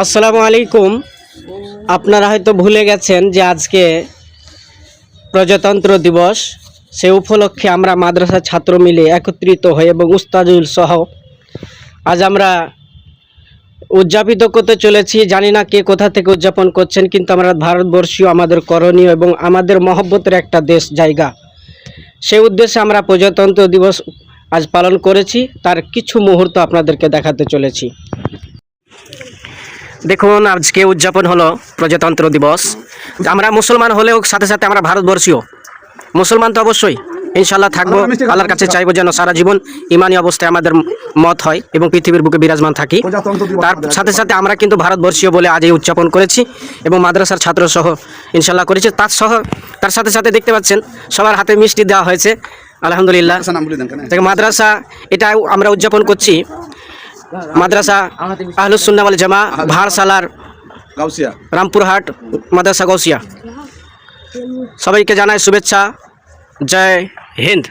আসসালামু আলাইকুম। আপনারা হয়তো ভুলে গেছেন যে আজকে প্রজাতন্ত্র দিবস। সে উপলক্ষে আমরা মাদ্রাসা ছাত্র মিলে একত্রিত হয়ে এবং উস্তাজুল সহ আজ আমরা উদযাপিত করতে চলেছি। জানি না কে কোথা থেকে উদযাপন করছেন কিন্তু আমরা ভারতবর্ষীয় আমাদের করণীয় এবং আমাদের মহব্বতের একটা দেশ জায়গা। সেই উদ্দেশ্যে আমরা প্রজাতন্ত্র দিবস আজ পালন করেছি তার কিছু মুহূর্ত আপনাদেরকে দেখাতে চলেছি। দেখুন আজকে উদযাপন হলো প্রজাতন্ত্র দিবস। আমরা মুসলমান হলেও সাথে সাথে আমরা ভারতবর্ষীয় মুসলমান তো অবশ্যই ইনশাল্লাহ থাকব আল্লাহর কাছে চাইব যেন সারা জীবন ইমানি অবস্থায় আমাদের মত হয় এবং পৃথিবীর বুকে বিরাজমান থাকি। তার সাথে সাথে আমরা কিন্তু ভারতবর্ষীয় বলে আজ এই উদযাপন করেছি এবং মাদ্রাসার ছাত্র সহ ইনশাল্লাহ করেছি। তার সহ তার সাথে সাথে দেখতে পাচ্ছেন সবার হাতে মিষ্টি দেওয়া হয়েছে। আলহামদুলিল্লাহ। থেকে মাদ্রাসা এটা আমরা উদযাপন করছি। মাদ্রাসা আহলুসুন্না ওয়াল জামা ভারসালার গাউসিয়া। রামপুরহাট মাদ্রাসা গাউসিয়া। সবাইকে জানাই শুভেচ্ছা। জয় হিন্দ।